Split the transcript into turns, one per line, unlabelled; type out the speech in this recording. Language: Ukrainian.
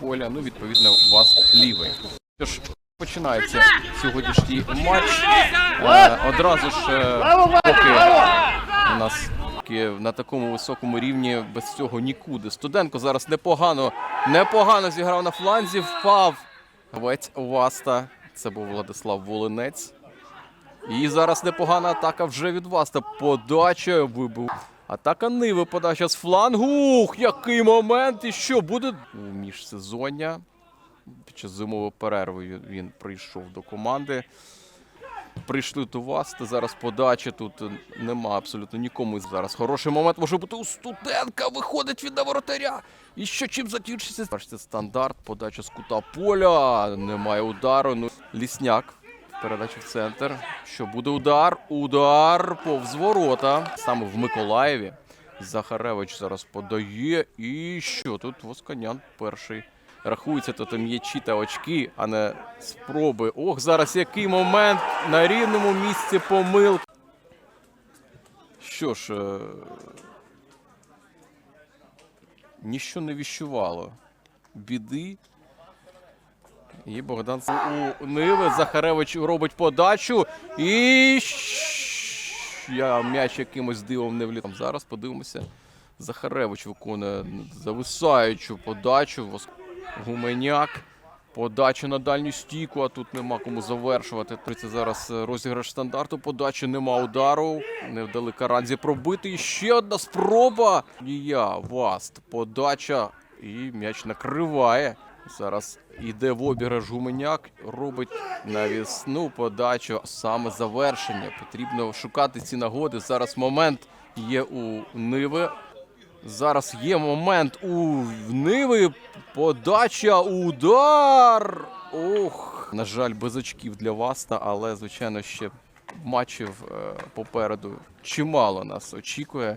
Поля, ну відповідно у вас лівий. Тож починається сьогоднішній матч. Е, одразу ж е, поки у нас на такому високому рівні без цього нікуди. Студенко зараз непогано, непогано зіграв на фланзі, впав. Гравець Васта. Це був Владислав Волинець. І зараз непогана атака вже від Васта. Подача вибив. Атака Ниви, подача з флангу. Ух, який момент! І що буде міжсезоння? Під час зимової перерви він- прийшов до команди. Прийшли до вас, зараз подача тут е, нема абсолютно нікому. Зараз хороший момент може бути у студентка. Виходить від воротаря. І що чим закінчиться? Бачите, стандарт, подача з кута поля. Немає удару. Ну, лісняк. Передача в центр. Що буде удар? Удар повз ворота. Саме в Миколаєві. Захаревич зараз подає. І що тут Восканян перший. Рахується тут м'ячі та очки, а не спроби. Ох, зараз який момент на рівному місці помилки. Що ж, е... ніщо не віщувало. Біди. І Богдан у Ниви. Захаревич робить подачу. І я м'яч якимось дивом не влітав. Зараз подивимося. Захаревич виконує зависаючу подачу. Гуменяк. Подача на дальню стійку, а тут нема кому завершувати. Це зараз розіграш стандарту. Подачі нема удару. Не вдали Каранзі пробити. І ще одна спроба. Нія, Васт. Подача. І м'яч накриває. Зараз іде в обіграш Гуменяк. Робить навісну подачу. Саме завершення. Потрібно шукати ці нагоди. Зараз момент є у Ниви. Зараз є момент у Ниви. Подача, удар. Ох. На жаль, без очків для Васта, але, звичайно, ще матчів е, попереду чимало нас очікує.